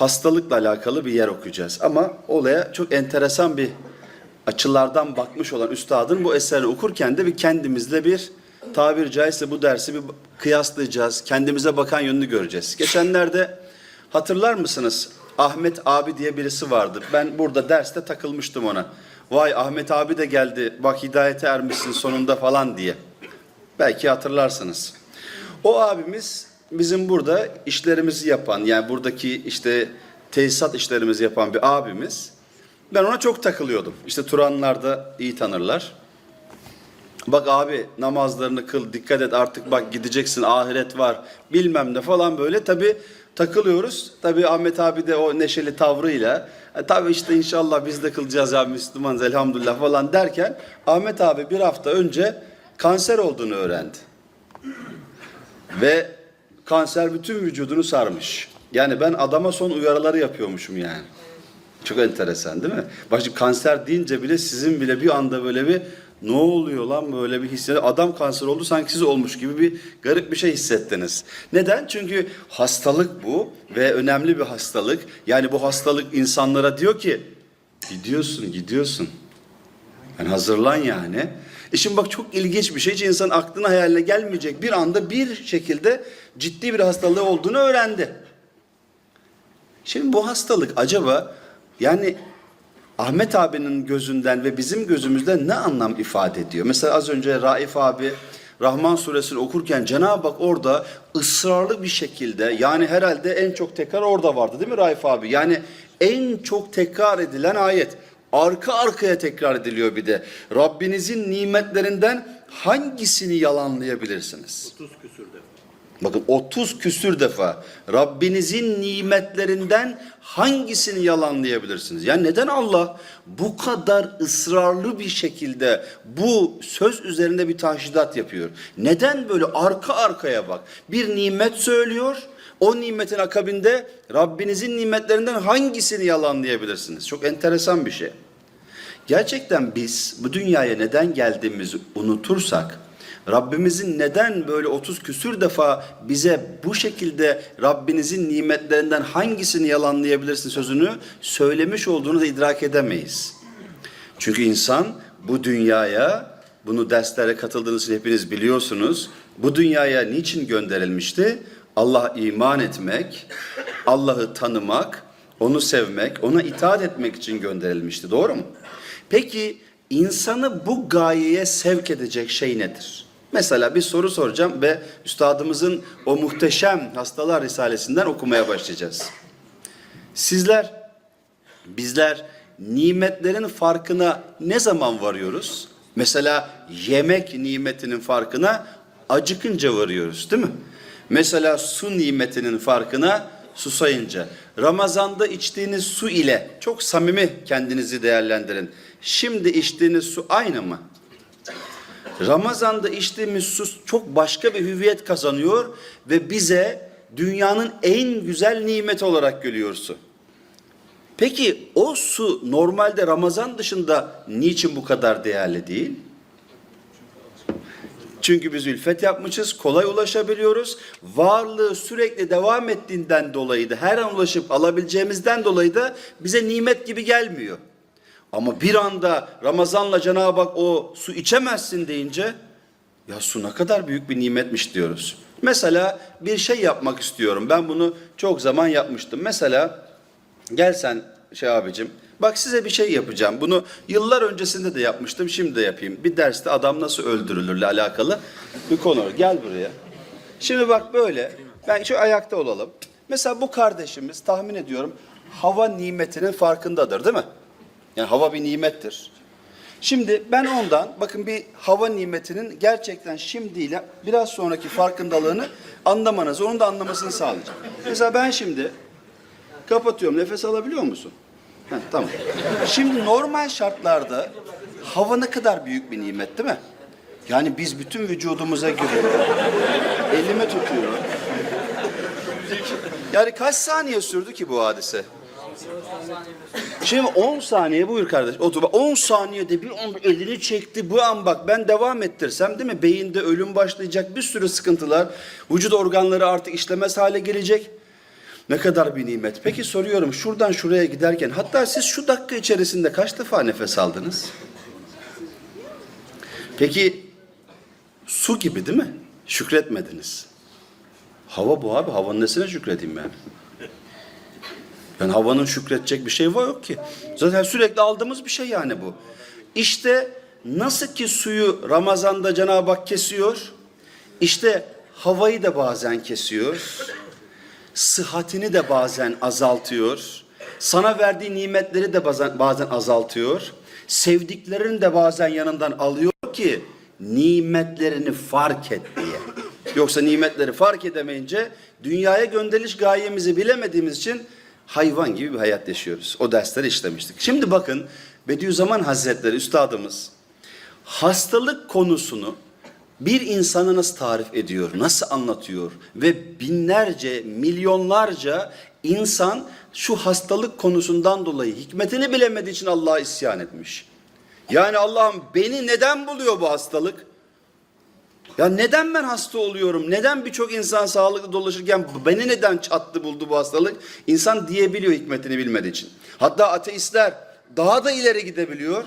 hastalıkla alakalı bir yer okuyacağız. Ama olaya çok enteresan bir açılardan bakmış olan üstadın bu eserini okurken de bir kendimizle bir tabir caizse bu dersi bir kıyaslayacağız. Kendimize bakan yönünü göreceğiz. Geçenlerde hatırlar mısınız? Ahmet abi diye birisi vardı. Ben burada derste takılmıştım ona. Vay Ahmet abi de geldi bak hidayete ermişsin sonunda falan diye. Belki hatırlarsınız. O abimiz bizim burada işlerimizi yapan yani buradaki işte tesisat işlerimizi yapan bir abimiz. Ben ona çok takılıyordum. İşte Turanlar da iyi tanırlar. Bak abi namazlarını kıl dikkat et artık bak gideceksin ahiret var bilmem ne falan böyle tabi takılıyoruz. Tabi Ahmet abi de o neşeli tavrıyla e, tabi işte inşallah biz de kılacağız ya Müslümanız elhamdülillah falan derken Ahmet abi bir hafta önce kanser olduğunu öğrendi. Ve kanser bütün vücudunu sarmış. Yani ben adama son uyarıları yapıyormuşum yani. Çok enteresan değil mi? Başka kanser deyince bile sizin bile bir anda böyle bir ne oluyor lan böyle bir hissediyor. Adam kanser oldu sanki siz olmuş gibi bir garip bir şey hissettiniz. Neden? Çünkü hastalık bu ve önemli bir hastalık. Yani bu hastalık insanlara diyor ki gidiyorsun gidiyorsun. Yani hazırlan yani. E şimdi bak çok ilginç bir şey. Hiç insan aklına hayaline gelmeyecek bir anda bir şekilde ciddi bir hastalığı olduğunu öğrendi. Şimdi bu hastalık acaba yani Ahmet abinin gözünden ve bizim gözümüzden ne anlam ifade ediyor? Mesela az önce Raif abi Rahman suresini okurken Cenab-ı Hak orada ısrarlı bir şekilde yani herhalde en çok tekrar orada vardı değil mi Raif abi? Yani en çok tekrar edilen ayet arka arkaya tekrar ediliyor bir de. Rabbinizin nimetlerinden hangisini yalanlayabilirsiniz? 30 küsür. Bakın 30 küsür defa Rabbinizin nimetlerinden hangisini yalanlayabilirsiniz? Yani neden Allah bu kadar ısrarlı bir şekilde bu söz üzerinde bir taşidat yapıyor? Neden böyle arka arkaya bak? Bir nimet söylüyor. O nimetin akabinde Rabbinizin nimetlerinden hangisini yalanlayabilirsiniz? Çok enteresan bir şey. Gerçekten biz bu dünyaya neden geldiğimizi unutursak Rabbimizin neden böyle 30 küsür defa bize bu şekilde Rabbinizin nimetlerinden hangisini yalanlayabilirsin sözünü söylemiş olduğunu da idrak edemeyiz. Çünkü insan bu dünyaya bunu derslere katıldığınız hepiniz biliyorsunuz. Bu dünyaya niçin gönderilmişti? Allah'a iman etmek, Allah'ı tanımak, onu sevmek, ona itaat etmek için gönderilmişti. Doğru mu? Peki insanı bu gayeye sevk edecek şey nedir? Mesela bir soru soracağım ve üstadımızın o muhteşem Hastalar Risalesinden okumaya başlayacağız. Sizler, bizler nimetlerin farkına ne zaman varıyoruz? Mesela yemek nimetinin farkına acıkınca varıyoruz değil mi? Mesela su nimetinin farkına susayınca. Ramazanda içtiğiniz su ile çok samimi kendinizi değerlendirin. Şimdi içtiğiniz su aynı mı? Ramazanda içtiğimiz su çok başka bir hüviyet kazanıyor ve bize dünyanın en güzel nimeti olarak görüyor su. Peki o su normalde Ramazan dışında niçin bu kadar değerli değil? Çünkü biz ülfet yapmışız, kolay ulaşabiliyoruz. Varlığı sürekli devam ettiğinden dolayı da her an ulaşıp alabileceğimizden dolayı da bize nimet gibi gelmiyor. Ama bir anda Ramazan'la Cenab-ı Hak o su içemezsin deyince ya su ne kadar büyük bir nimetmiş diyoruz. Mesela bir şey yapmak istiyorum. Ben bunu çok zaman yapmıştım. Mesela gel sen şey abicim bak size bir şey yapacağım. Bunu yıllar öncesinde de yapmıştım. Şimdi de yapayım. Bir derste adam nasıl öldürülürle alakalı bir konu. Gel buraya. Şimdi bak böyle. Ben şu ayakta olalım. Mesela bu kardeşimiz tahmin ediyorum hava nimetinin farkındadır değil mi? Yani hava bir nimettir. Şimdi ben ondan bakın bir hava nimetinin gerçekten şimdiyle biraz sonraki farkındalığını anlamanızı, onun da anlamasını sağlayacağım. Mesela ben şimdi kapatıyorum. Nefes alabiliyor musun? Heh, tamam. Şimdi normal şartlarda hava ne kadar büyük bir nimet değil mi? Yani biz bütün vücudumuza giriyor. Elime tutuyor. Yani kaç saniye sürdü ki bu hadise? Şimdi 10 saniye buyur kardeş. Otur bak 10 saniyede bir an elini çekti. Bu an bak ben devam ettirsem değil mi? Beyinde ölüm başlayacak bir sürü sıkıntılar. Vücut organları artık işlemez hale gelecek. Ne kadar bir nimet. Peki soruyorum şuradan şuraya giderken hatta siz şu dakika içerisinde kaç defa nefes aldınız? Peki su gibi değil mi? Şükretmediniz. Hava bu abi. Havanın nesine şükredeyim ben? Yani havanın şükredecek bir şey var yok ki. Zaten sürekli aldığımız bir şey yani bu. İşte nasıl ki suyu Ramazan'da Cenab-ı Hak kesiyor, işte havayı da bazen kesiyor, sıhhatini de bazen azaltıyor, sana verdiği nimetleri de bazen, bazen azaltıyor, sevdiklerini de bazen yanından alıyor ki nimetlerini fark et diye. Yoksa nimetleri fark edemeyince dünyaya gönderiş gayemizi bilemediğimiz için hayvan gibi bir hayat yaşıyoruz. O dersleri işlemiştik. Şimdi bakın Bediüzzaman Hazretleri Üstadımız hastalık konusunu bir insanı nasıl tarif ediyor, nasıl anlatıyor ve binlerce, milyonlarca insan şu hastalık konusundan dolayı hikmetini bilemediği için Allah'a isyan etmiş. Yani Allah'ım beni neden buluyor bu hastalık? Ya neden ben hasta oluyorum? Neden birçok insan sağlıklı dolaşırken beni neden çattı buldu bu hastalık? İnsan diyebiliyor hikmetini bilmediği için. Hatta ateistler daha da ileri gidebiliyor.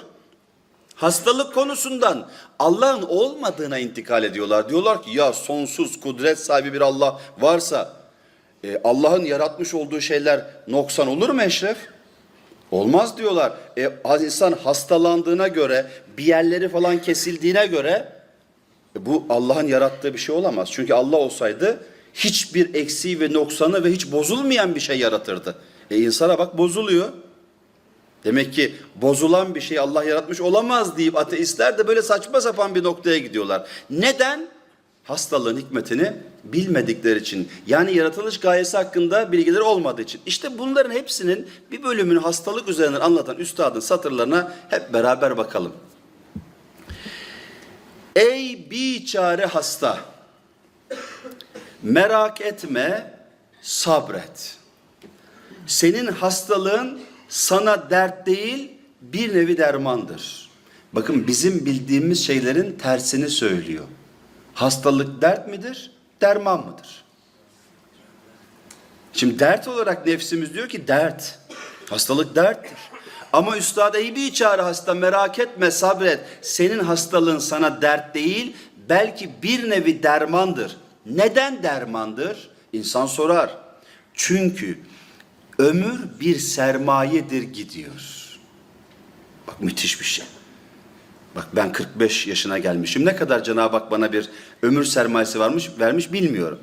Hastalık konusundan Allah'ın olmadığına intikal ediyorlar. Diyorlar ki ya sonsuz kudret sahibi bir Allah varsa e, Allah'ın yaratmış olduğu şeyler noksan olur mu Eşref? Olmaz diyorlar. E, insan hastalandığına göre bir yerleri falan kesildiğine göre bu Allah'ın yarattığı bir şey olamaz. Çünkü Allah olsaydı hiçbir eksiği ve noksanı ve hiç bozulmayan bir şey yaratırdı. E insana bak bozuluyor. Demek ki bozulan bir şey Allah yaratmış olamaz deyip ateistler de böyle saçma sapan bir noktaya gidiyorlar. Neden? Hastalığın hikmetini bilmedikleri için. Yani yaratılış gayesi hakkında bilgileri olmadığı için. İşte bunların hepsinin bir bölümünü hastalık üzerinden anlatan üstadın satırlarına hep beraber bakalım. Ey biçare hasta, merak etme, sabret. Senin hastalığın sana dert değil, bir nevi dermandır. Bakın bizim bildiğimiz şeylerin tersini söylüyor. Hastalık dert midir, derman mıdır? Şimdi dert olarak nefsimiz diyor ki dert. Hastalık derttir. Ama üstad ey bir çare hasta merak etme sabret. Senin hastalığın sana dert değil belki bir nevi dermandır. Neden dermandır? İnsan sorar. Çünkü ömür bir sermayedir gidiyor. Bak müthiş bir şey. Bak ben 45 yaşına gelmişim. Ne kadar Cenab-ı Hak bana bir ömür sermayesi varmış, vermiş bilmiyorum.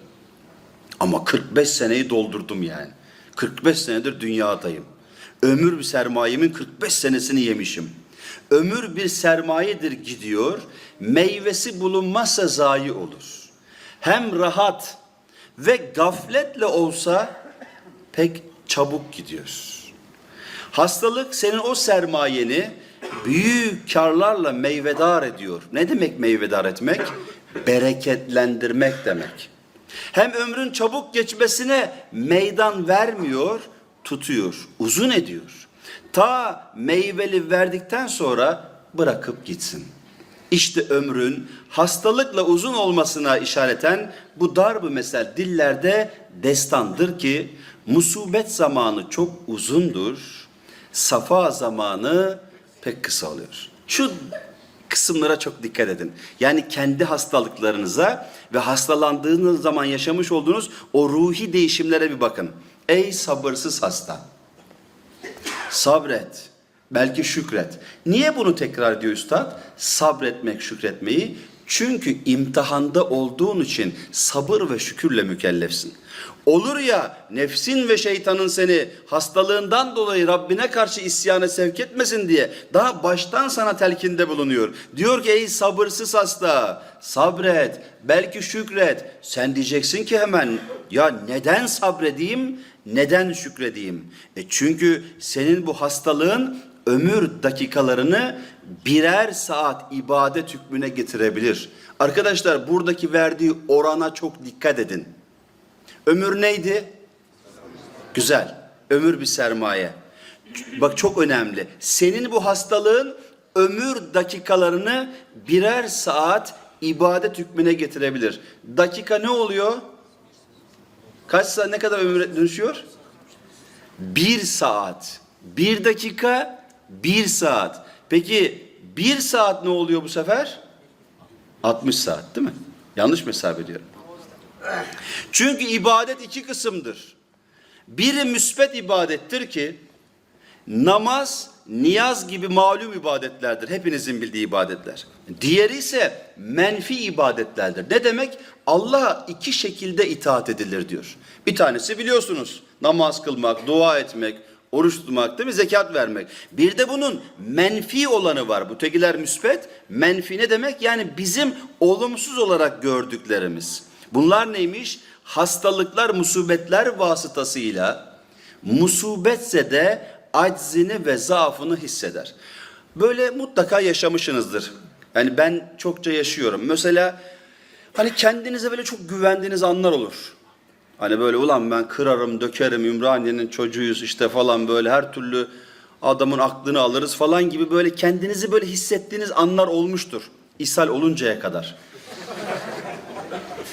Ama 45 seneyi doldurdum yani. 45 senedir dünyadayım. Ömür bir sermayemin 45 senesini yemişim. Ömür bir sermayedir gidiyor. Meyvesi bulunmazsa zayi olur. Hem rahat ve gafletle olsa pek çabuk gidiyor. Hastalık senin o sermayeni büyük karlarla meyvedar ediyor. Ne demek meyvedar etmek? Bereketlendirmek demek. Hem ömrün çabuk geçmesine meydan vermiyor, tutuyor, uzun ediyor. Ta meyveli verdikten sonra bırakıp gitsin. İşte ömrün hastalıkla uzun olmasına işareten bu darb mesel dillerde destandır ki musibet zamanı çok uzundur, safa zamanı pek kısa oluyor. Şu kısımlara çok dikkat edin. Yani kendi hastalıklarınıza ve hastalandığınız zaman yaşamış olduğunuz o ruhi değişimlere bir bakın. Ey sabırsız hasta. Sabret. Belki şükret. Niye bunu tekrar ediyor üstad? Sabretmek, şükretmeyi. Çünkü imtihanda olduğun için sabır ve şükürle mükellefsin. Olur ya nefsin ve şeytanın seni hastalığından dolayı Rabbine karşı isyana sevk etmesin diye daha baştan sana telkinde bulunuyor. Diyor ki ey sabırsız hasta sabret belki şükret. Sen diyeceksin ki hemen ya neden sabredeyim neden şükredeyim? E çünkü senin bu hastalığın ömür dakikalarını birer saat ibadet hükmüne getirebilir. Arkadaşlar buradaki verdiği orana çok dikkat edin. Ömür neydi? Güzel. Ömür bir sermaye. Bak çok önemli. Senin bu hastalığın ömür dakikalarını birer saat ibadet hükmüne getirebilir. Dakika ne oluyor? Kaç saat ne kadar ömür dönüşüyor? Bir saat. Bir dakika, bir saat. Peki bir saat ne oluyor bu sefer? 60 saat değil mi? Yanlış mı hesap ediyorum? Çünkü ibadet iki kısımdır. Biri müsbet ibadettir ki namaz, niyaz gibi malum ibadetlerdir. Hepinizin bildiği ibadetler. Diğeri ise menfi ibadetlerdir. Ne demek? Allah'a iki şekilde itaat edilir diyor. Bir tanesi biliyorsunuz namaz kılmak, dua etmek, oruç tutmak değil mi? Zekat vermek. Bir de bunun menfi olanı var. Bu tekiler müsbet. Menfi ne demek? Yani bizim olumsuz olarak gördüklerimiz. Bunlar neymiş? Hastalıklar, musibetler vasıtasıyla musibetse de aczini ve zaafını hisseder. Böyle mutlaka yaşamışsınızdır. Yani ben çokça yaşıyorum. Mesela hani kendinize böyle çok güvendiğiniz anlar olur. Hani böyle ulan ben kırarım, dökerim, Ümraniye'nin çocuğuyuz işte falan böyle her türlü adamın aklını alırız falan gibi böyle kendinizi böyle hissettiğiniz anlar olmuştur. İshal oluncaya kadar.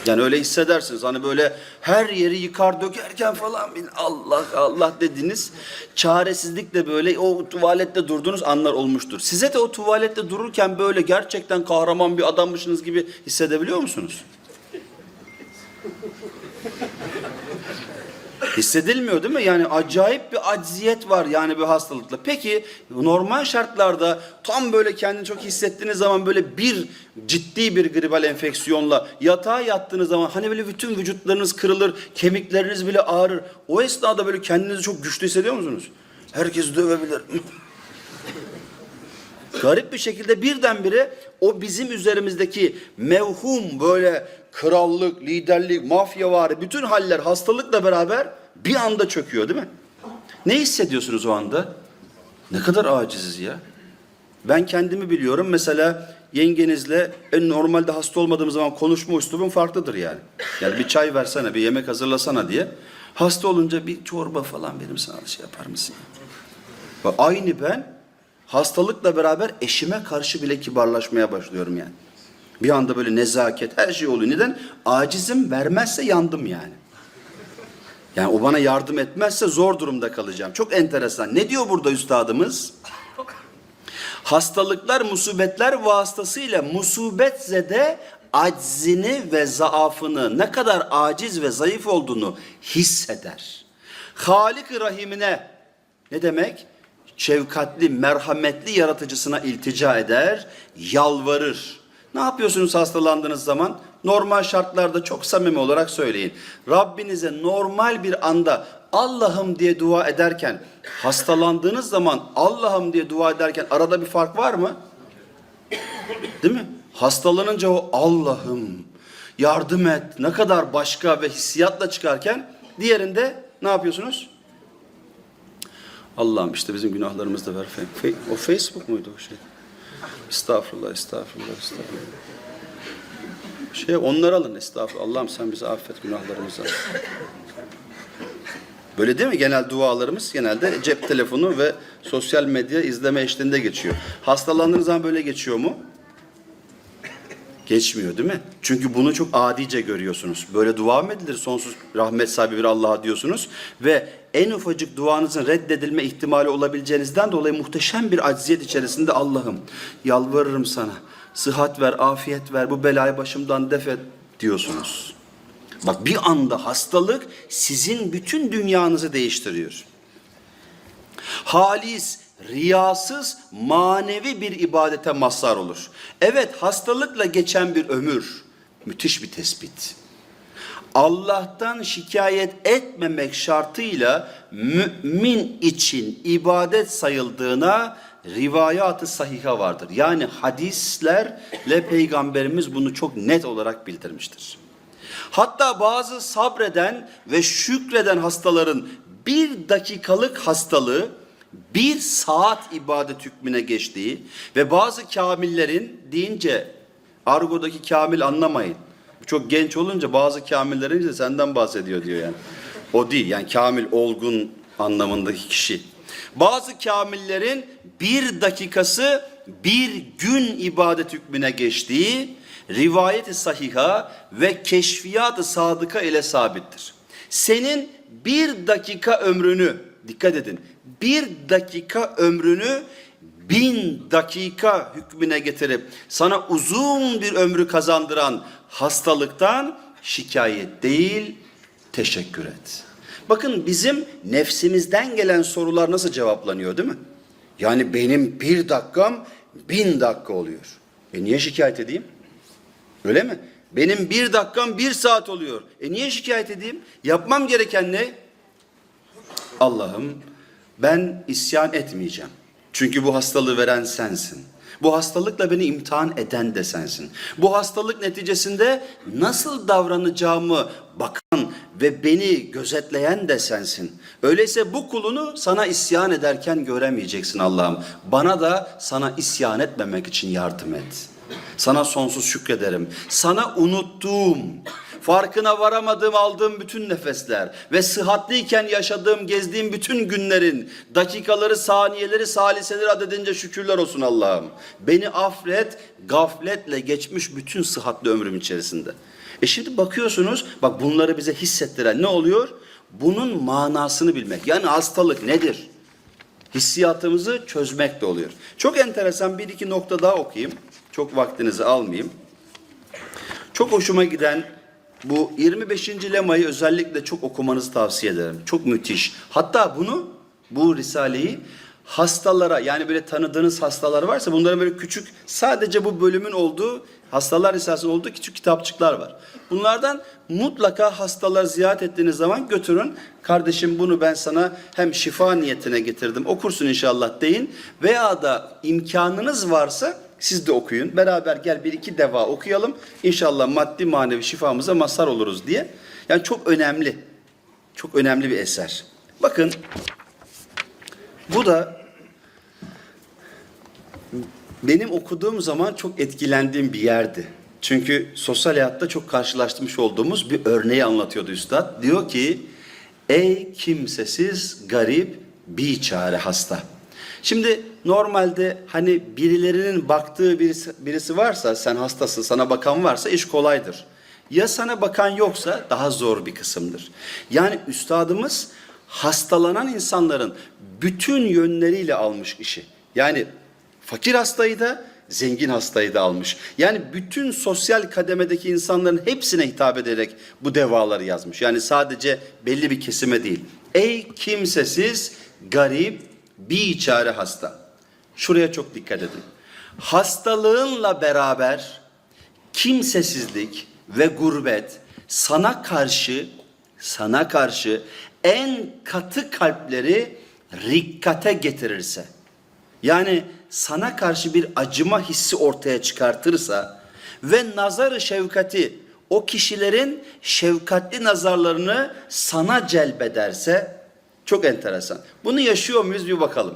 Yani öyle hissedersiniz. Hani böyle her yeri yıkar dökerken falan bir Allah Allah dediniz. Çaresizlikle böyle o tuvalette durduğunuz anlar olmuştur. Size de o tuvalette dururken böyle gerçekten kahraman bir adammışsınız gibi hissedebiliyor musunuz? Hissedilmiyor değil mi? Yani acayip bir acziyet var yani bir hastalıkla. Peki normal şartlarda tam böyle kendini çok hissettiğiniz zaman böyle bir ciddi bir gribal enfeksiyonla yatağa yattığınız zaman hani böyle bütün vücutlarınız kırılır, kemikleriniz bile ağrır. O esnada böyle kendinizi çok güçlü hissediyor musunuz? Herkes dövebilir. Garip bir şekilde birdenbire o bizim üzerimizdeki mevhum böyle krallık, liderlik, mafya var bütün haller hastalıkla beraber bir anda çöküyor değil mi? Ne hissediyorsunuz o anda? Ne kadar aciziz ya. Ben kendimi biliyorum. Mesela yengenizle en normalde hasta olmadığım zaman konuşma üslubum farklıdır yani. Yani bir çay versene, bir yemek hazırlasana diye. Hasta olunca bir çorba falan benim sana şey yapar mısın? Bak aynı ben hastalıkla beraber eşime karşı bile kibarlaşmaya başlıyorum yani. Bir anda böyle nezaket her şey oluyor. Neden? Acizim vermezse yandım yani. Yani o bana yardım etmezse zor durumda kalacağım. Çok enteresan. Ne diyor burada üstadımız? Hastalıklar, musibetler vasıtasıyla musibetzede aczini ve zaafını ne kadar aciz ve zayıf olduğunu hisseder. Halik-i Rahimine ne demek? Şefkatli, merhametli yaratıcısına iltica eder, yalvarır. Ne yapıyorsunuz hastalandığınız zaman? Normal şartlarda çok samimi olarak söyleyin. Rabbinize normal bir anda Allah'ım diye dua ederken, hastalandığınız zaman Allah'ım diye dua ederken arada bir fark var mı? Değil mi? Hastalanınca o Allah'ım yardım et ne kadar başka ve hissiyatla çıkarken diğerinde ne yapıyorsunuz? Allah'ım işte bizim günahlarımızı da. Fe- O Facebook muydu o şey? Estağfurullah, estağfurullah, estağfurullah. Şey onları alın estağfurullah. Allah'ım sen bizi affet günahlarımızı. Böyle değil mi? Genel dualarımız genelde cep telefonu ve sosyal medya izleme eşliğinde geçiyor. Hastalandığınız zaman böyle geçiyor mu? Geçmiyor değil mi? Çünkü bunu çok adice görüyorsunuz. Böyle dua mı edilir sonsuz rahmet sahibi bir Allah'a diyorsunuz. Ve en ufacık duanızın reddedilme ihtimali olabileceğinizden dolayı muhteşem bir acziyet içerisinde Allah'ım yalvarırım sana. Sıhhat ver, afiyet ver, bu belayı başımdan def et diyorsunuz. Bak bir anda hastalık sizin bütün dünyanızı değiştiriyor. Halis, riyasız, manevi bir ibadete mazhar olur. Evet hastalıkla geçen bir ömür. Müthiş bir tespit. Allah'tan şikayet etmemek şartıyla mümin için ibadet sayıldığına rivayatı sahiha vardır. Yani hadislerle peygamberimiz bunu çok net olarak bildirmiştir. Hatta bazı sabreden ve şükreden hastaların bir dakikalık hastalığı bir saat ibadet hükmüne geçtiği ve bazı kamillerin deyince argodaki kamil anlamayın. Çok genç olunca bazı kamillerin işte senden bahsediyor diyor yani. O değil yani kamil olgun anlamındaki kişi. Bazı kamillerin bir dakikası bir gün ibadet hükmüne geçtiği rivayeti sahiha ve keşfiyat-ı sadıka ile sabittir. senin bir dakika ömrünü, dikkat edin, bir dakika ömrünü bin dakika hükmüne getirip sana uzun bir ömrü kazandıran hastalıktan şikayet değil, teşekkür et. Bakın bizim nefsimizden gelen sorular nasıl cevaplanıyor değil mi? Yani benim bir dakikam bin dakika oluyor. E niye şikayet edeyim? Öyle mi? Benim bir dakikam bir saat oluyor. E niye şikayet edeyim? Yapmam gereken ne? Allah'ım ben isyan etmeyeceğim. Çünkü bu hastalığı veren sensin. Bu hastalıkla beni imtihan eden de sensin. Bu hastalık neticesinde nasıl davranacağımı bakan ve beni gözetleyen de sensin. Öyleyse bu kulunu sana isyan ederken göremeyeceksin Allah'ım. Bana da sana isyan etmemek için yardım et. Sana sonsuz şükrederim. Sana unuttuğum, farkına varamadığım aldığım bütün nefesler ve sıhhatliyken yaşadığım, gezdiğim bütün günlerin dakikaları, saniyeleri, saliseleri adedince şükürler olsun Allah'ım. Beni affet, gafletle geçmiş bütün sıhhatli ömrüm içerisinde. E şimdi bakıyorsunuz, bak bunları bize hissettiren ne oluyor? Bunun manasını bilmek. Yani hastalık nedir? Hissiyatımızı çözmek de oluyor. Çok enteresan bir iki nokta daha okuyayım. Çok vaktinizi almayayım. Çok hoşuma giden bu 25. lemayı özellikle çok okumanızı tavsiye ederim. Çok müthiş. Hatta bunu, bu risaleyi hastalara yani böyle tanıdığınız hastalar varsa bunların böyle küçük sadece bu bölümün olduğu hastalar risalesinin olduğu küçük kitapçıklar var. Bunlardan mutlaka hastalar ziyaret ettiğiniz zaman götürün. Kardeşim bunu ben sana hem şifa niyetine getirdim okursun inşallah deyin. Veya da imkanınız varsa siz de okuyun. Beraber gel bir iki deva okuyalım. İnşallah maddi manevi şifamıza mazhar oluruz diye. Yani çok önemli. Çok önemli bir eser. Bakın bu da benim okuduğum zaman çok etkilendiğim bir yerdi. Çünkü sosyal hayatta çok karşılaştırmış olduğumuz bir örneği anlatıyordu üstad. Diyor ki, ey kimsesiz, garip, biçare hasta. Şimdi normalde hani birilerinin baktığı birisi, birisi varsa, sen hastasın, sana bakan varsa iş kolaydır. Ya sana bakan yoksa daha zor bir kısımdır. Yani üstadımız hastalanan insanların bütün yönleriyle almış işi. Yani fakir hastayı da zengin hastayı da almış. Yani bütün sosyal kademedeki insanların hepsine hitap ederek bu devaları yazmış. Yani sadece belli bir kesime değil. Ey kimsesiz, garip, biçare hasta. Şuraya çok dikkat edin. Hastalığınla beraber kimsesizlik ve gurbet sana karşı sana karşı en katı kalpleri rikkate getirirse yani sana karşı bir acıma hissi ortaya çıkartırsa ve nazarı şefkati o kişilerin şefkatli nazarlarını sana celbederse çok enteresan. Bunu yaşıyor muyuz bir bakalım.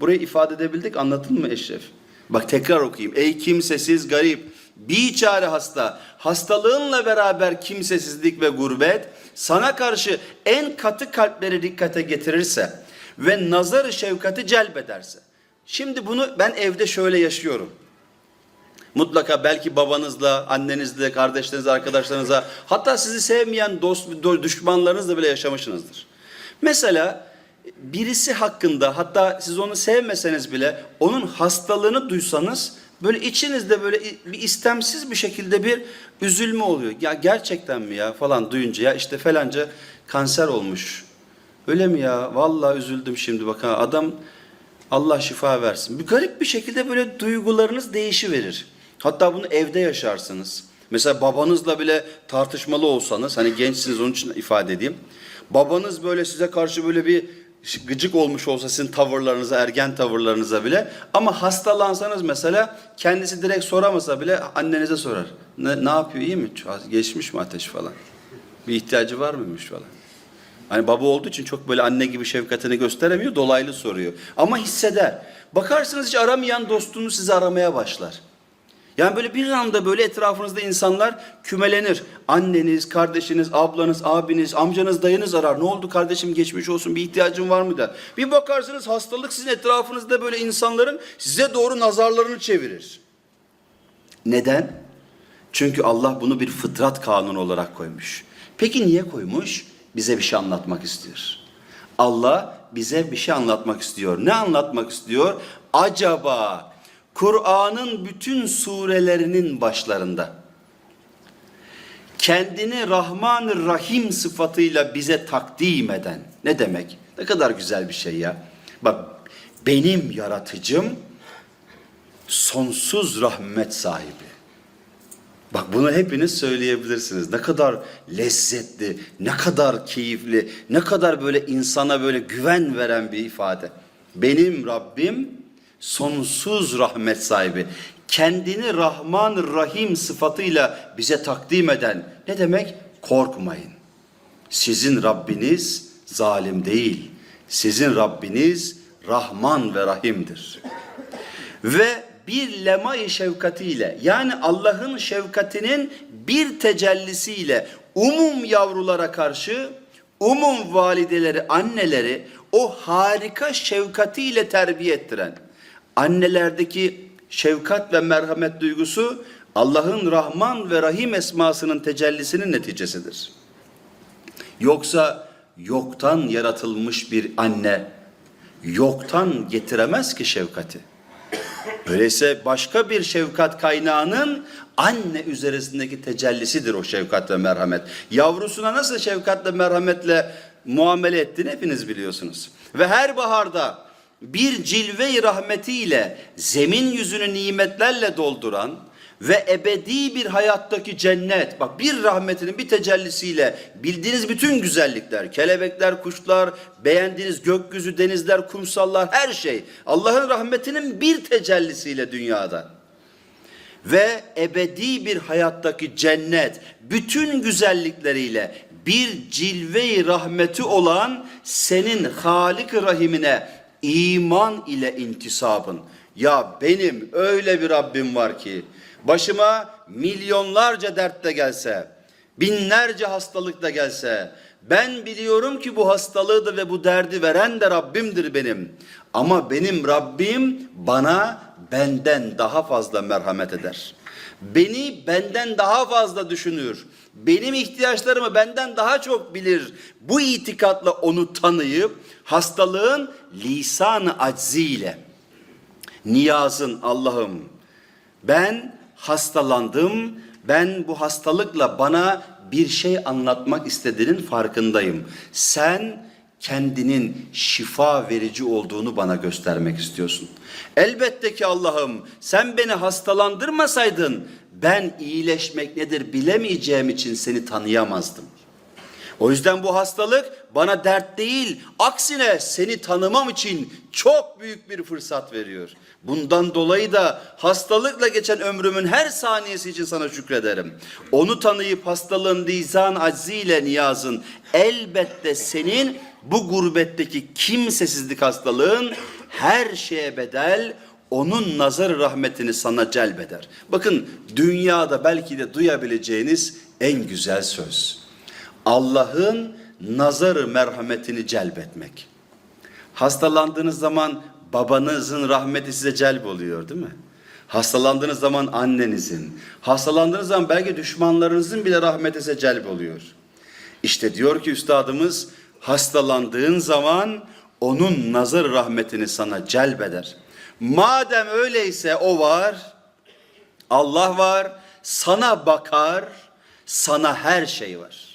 Burayı ifade edebildik anladın mı Eşref? Bak tekrar okuyayım. Ey kimsesiz garip, biçare hasta, hastalığınla beraber kimsesizlik ve gurbet sana karşı en katı kalpleri dikkate getirirse ve nazarı şefkati celbederse. Şimdi bunu ben evde şöyle yaşıyorum. Mutlaka belki babanızla, annenizle, kardeşlerinizle, arkadaşlarınıza hatta sizi sevmeyen dost, düşmanlarınızla bile yaşamışsınızdır. Mesela birisi hakkında hatta siz onu sevmeseniz bile onun hastalığını duysanız böyle içinizde böyle bir istemsiz bir şekilde bir üzülme oluyor. Ya gerçekten mi ya falan duyunca ya işte falanca kanser olmuş. Öyle mi ya? Vallahi üzüldüm şimdi bak ha adam Allah şifa versin. Bir garip bir şekilde böyle duygularınız değişiverir. Hatta bunu evde yaşarsınız. Mesela babanızla bile tartışmalı olsanız, hani gençsiniz onun için ifade edeyim. Babanız böyle size karşı böyle bir gıcık olmuş olsa sizin tavırlarınıza, ergen tavırlarınıza bile ama hastalansanız mesela kendisi direkt soramasa bile annenize sorar. Ne, ne yapıyor iyi mi? Geçmiş mi ateş falan? Bir ihtiyacı var mıymış falan? Hani baba olduğu için çok böyle anne gibi şefkatini gösteremiyor, dolaylı soruyor. Ama hisseder. Bakarsınız hiç aramayan dostunuz sizi aramaya başlar. Yani böyle bir anda böyle etrafınızda insanlar kümelenir. Anneniz, kardeşiniz, ablanız, abiniz, amcanız, dayınız arar. Ne oldu kardeşim geçmiş olsun bir ihtiyacın var mı der. Bir bakarsınız hastalık sizin etrafınızda böyle insanların size doğru nazarlarını çevirir. Neden? Çünkü Allah bunu bir fıtrat kanunu olarak koymuş. Peki niye koymuş? bize bir şey anlatmak istiyor. Allah bize bir şey anlatmak istiyor. Ne anlatmak istiyor? Acaba Kur'an'ın bütün surelerinin başlarında kendini Rahman Rahim sıfatıyla bize takdim eden ne demek? Ne kadar güzel bir şey ya. Bak benim yaratıcım sonsuz rahmet sahibi. Bak bunu hepiniz söyleyebilirsiniz. Ne kadar lezzetli, ne kadar keyifli, ne kadar böyle insana böyle güven veren bir ifade. Benim Rabbim sonsuz rahmet sahibi. Kendini Rahman Rahim sıfatıyla bize takdim eden ne demek? Korkmayın. Sizin Rabbiniz zalim değil. Sizin Rabbiniz Rahman ve Rahim'dir ve bir lemay şefkatiyle yani Allah'ın şefkatinin bir tecellisiyle umum yavrulara karşı umum valideleri, anneleri o harika şefkatiyle terbiye ettiren annelerdeki şefkat ve merhamet duygusu Allah'ın Rahman ve Rahim esmasının tecellisinin neticesidir. Yoksa yoktan yaratılmış bir anne yoktan getiremez ki şefkati. Öyleyse başka bir şefkat kaynağının anne üzerisindeki tecellisidir o şefkat ve merhamet. Yavrusuna nasıl şefkatle merhametle muamele ettiğini hepiniz biliyorsunuz. Ve her baharda bir cilve-i rahmetiyle zemin yüzünü nimetlerle dolduran ve ebedi bir hayattaki cennet, bak bir rahmetinin bir tecellisiyle bildiğiniz bütün güzellikler, kelebekler, kuşlar, beğendiğiniz gökyüzü, denizler, kumsallar, her şey Allah'ın rahmetinin bir tecellisiyle dünyada. Ve ebedi bir hayattaki cennet, bütün güzellikleriyle bir cilve-i rahmeti olan senin Halik Rahimine iman ile intisabın. Ya benim öyle bir Rabbim var ki başıma milyonlarca dert de gelse, binlerce hastalık da gelse, ben biliyorum ki bu hastalığı da ve bu derdi veren de Rabbimdir benim. Ama benim Rabbim bana benden daha fazla merhamet eder. Beni benden daha fazla düşünür. Benim ihtiyaçlarımı benden daha çok bilir. Bu itikatla onu tanıyıp hastalığın lisan-ı acziyle niyazın Allah'ım ben hastalandım. Ben bu hastalıkla bana bir şey anlatmak istediğinin farkındayım. Sen kendinin şifa verici olduğunu bana göstermek istiyorsun. Elbette ki Allah'ım sen beni hastalandırmasaydın ben iyileşmek nedir bilemeyeceğim için seni tanıyamazdım. O yüzden bu hastalık bana dert değil, aksine seni tanımam için çok büyük bir fırsat veriyor. Bundan dolayı da hastalıkla geçen ömrümün her saniyesi için sana şükrederim. Onu tanıyıp hastalığın dizan acziyle niyazın elbette senin bu gurbetteki kimsesizlik hastalığın her şeye bedel onun nazar rahmetini sana celbeder. Bakın dünyada belki de duyabileceğiniz en güzel söz. Allah'ın nazarı merhametini celbetmek. Hastalandığınız zaman babanızın rahmeti size celp oluyor değil mi? Hastalandığınız zaman annenizin, hastalandığınız zaman belki düşmanlarınızın bile rahmeti size celp oluyor. İşte diyor ki üstadımız hastalandığın zaman onun nazar rahmetini sana celbeder. Madem öyleyse o var, Allah var, sana bakar, sana her şey var.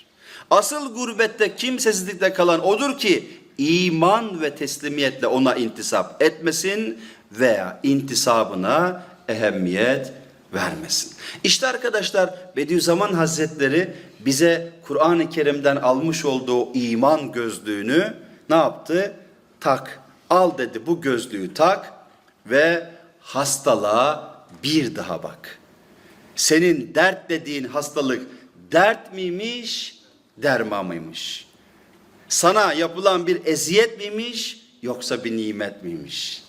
Asıl gurbette kimsesizlikte kalan odur ki iman ve teslimiyetle ona intisap etmesin veya intisabına ehemmiyet vermesin. İşte arkadaşlar Bediüzzaman Hazretleri bize Kur'an-ı Kerim'den almış olduğu iman gözlüğünü ne yaptı? Tak. Al dedi bu gözlüğü tak ve hastalığa bir daha bak. Senin dert dediğin hastalık dert miymiş, derman mıymış? Sana yapılan bir eziyet miymiş yoksa bir nimet miymiş?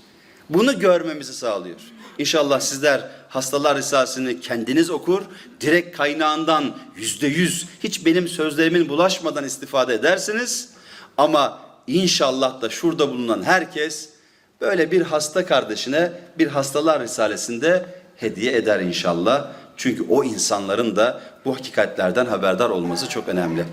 Bunu görmemizi sağlıyor. İnşallah sizler hastalar risalesini kendiniz okur, direkt kaynağından yüzde yüz hiç benim sözlerimin bulaşmadan istifade edersiniz. Ama inşallah da şurada bulunan herkes böyle bir hasta kardeşine bir hastalar risalesinde hediye eder inşallah. Çünkü o insanların da bu hakikatlerden haberdar olması çok önemli.